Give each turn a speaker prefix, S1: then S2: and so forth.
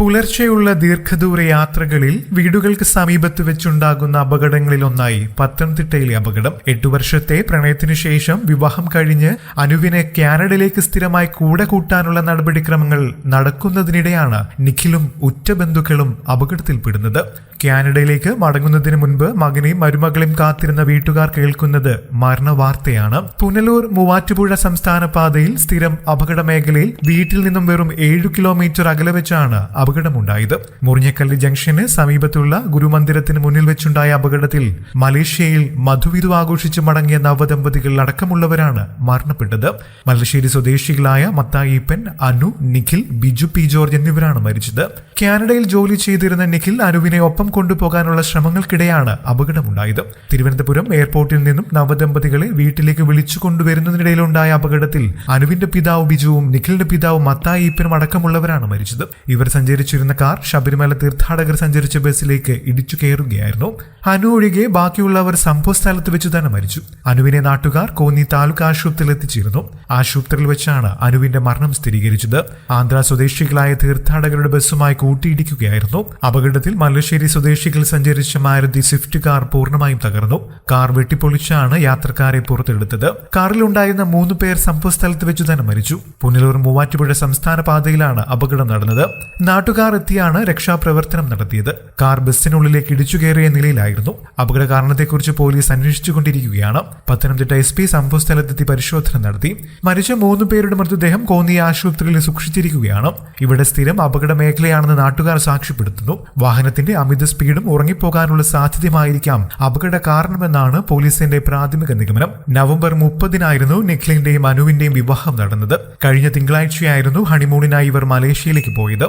S1: പുലർച്ചെയുള്ള ദീർഘദൂര യാത്രകളിൽ വീടുകൾക്ക് സമീപത്ത് വെച്ചുണ്ടാകുന്ന അപകടങ്ങളിലൊന്നായി പത്തനംതിട്ടയിലെ അപകടം. എട്ടു വർഷത്തെ പ്രണയത്തിനു ശേഷം വിവാഹം കഴിഞ്ഞ് അനുവിനെ കാനഡയിലേക്ക് സ്ഥിരമായി കൂടെ കൂട്ടാനുള്ള നടപടിക്രമങ്ങൾ നടക്കുന്നതിനിടെയാണ് നിഖിലും ഉറ്റ ബന്ധുക്കളും അപകടത്തിൽപ്പെടുന്നത്. കാനഡയിലേക്ക് മടങ്ങുന്നതിന് മുൻപ് മകനെയും മരുമകളെയും കാത്തിരുന്ന വീട്ടുകാർ കേൾക്കുന്നത് മരണവാർത്തയാണ്. പുനലൂർ മൂവാറ്റുപുഴ സംസ്ഥാന പാതയിൽ സ്ഥിരം അപകട മേഖലയിൽ വീട്ടിൽ നിന്നും വെറും ഏഴു കിലോമീറ്റർ അകലെ വെച്ചാണ് അപകടമുണ്ടായത്. മുറിഞ്ഞക്കല്ല് ജംഗ്ഷന് സമീപത്തുള്ള ഗുരുമന്ദിരത്തിന് മുന്നിൽ വെച്ചുണ്ടായ അപകടത്തിൽ മലേഷ്യയിൽ മധുവിധു ആഘോഷിച്ച് മടങ്ങിയ നവദമ്പതികൾ അടക്കമുള്ളവരാണ് മരണപ്പെട്ടത്. മലശ്ശേരി സ്വദേശികളായ മത്തായിപ്പൻ അനു നിഖിൽ ബിജു പി ജോർജ് എന്നിവരാണ് മരിച്ചത്. കാനഡയിൽ ജോലി ചെയ്തിരുന്ന നിഖിൽ അനുവിനെ ഒപ്പം കൊണ്ടുപോകാനുള്ള ശ്രമങ്ങൾക്കിടെയാണ് അപകടമുണ്ടായത്. തിരുവനന്തപുരം എയർപോർട്ടിൽ നിന്നും നവദമ്പതികളെ വീട്ടിലേക്ക് വിളിച്ചു കൊണ്ടുവരുന്നതിനിടയിലുണ്ടായ അപകടത്തിൽ അനുവിന്റെ പിതാവ് ബിജുവും നിഖിലിന്റെ പിതാവ് മത്തായിപ്പനും അടക്കമുള്ളവരാണ് മരിച്ചത്. ഇവർ സഞ്ചരിച്ചിരുന്ന കാർ ശബരിമല തീർത്ഥാടകർ സഞ്ചരിച്ച ബസ്സിലേക്ക് ഇടിച്ചു കയറുകയായിരുന്നു. അനു ഒഴികെ ബാക്കിയുള്ളവർ സംഭവ സ്ഥലത്ത് വെച്ച് തന്നെ മരിച്ചു. അനുവിനെ നാട്ടുകാർ കോന്നി താലൂക്ക് ആശുപത്രിയിൽ എത്തിച്ചിരുന്നു. ആശുപത്രിയിൽ വെച്ചാണ് അനുവിന്റെ മരണം സ്ഥിരീകരിച്ചത്. ആന്ധ്ര സ്വദേശികളായ തീർത്ഥാടകരുടെ ബസ്സുമായി കൂട്ടിയിടിക്കുകയായിരുന്നു. അപകടത്തിൽ മല്ലശ്ശേരി സ്വദേശികൾ സഞ്ചരിച്ച മാരുതി സ്വിഫ്റ്റ് കാർ പൂർണമായും തകർന്നു. കാർ വെട്ടിപ്പൊളിച്ചാണ് യാത്രക്കാരെ പുറത്തെടുത്തത്. കാറിലുണ്ടായിരുന്ന മൂന്ന് പേർ സംഭവ സ്ഥലത്ത് വെച്ച് തന്നെ മരിച്ചു. പുനലൂർ മൂവാറ്റുപുഴ സംസ്ഥാന പാതയിലാണ് അപകടം നടന്നത്. നാട്ടുകാർ എത്തിയാണ് രക്ഷാപ്രവർത്തനം നടത്തിയത്. കാർ ബസ്സിനുള്ളിലേക്ക് ഇടിച്ചു കയറിയ നിലയിലായിരുന്നു. അപകട കാരണത്തെക്കുറിച്ച് പോലീസ് അന്വേഷിച്ചുകൊണ്ടിരിക്കുകയാണ്. പത്തനംതിട്ട എസ് പി സംഭവസ്ഥലത്തെത്തി പരിശോധന നടത്തി. മരിച്ച മൂന്ന് പേരുടെ മൃതദേഹം കോന്നി ആശുപത്രിയിൽ സൂക്ഷിച്ചിരിക്കുകയാണ്. ഇവിടെ സ്ഥിരം അപകട മേഖലയാണെന്ന് നാട്ടുകാർ സാക്ഷ്യപ്പെടുത്തുന്നു. വാഹനത്തിന്റെ അമിത സ്പീഡും ഉറങ്ങിപ്പോകാനുള്ള സാധ്യതയുമായിരിക്കാം അപകട കാരണമെന്നാണ് പോലീസിന്റെ പ്രാഥമിക നിഗമനം. നവംബർ മുപ്പതിനായിരുന്നു നിഖിലിന്റെയും അനുവിന്റെയും വിവാഹം നടന്നത്. കഴിഞ്ഞ തിങ്കളാഴ്ചയായിരുന്നു ഹണിമൂണിനായി ഇവർ മലേഷ്യയിലേക്ക് പോയത്.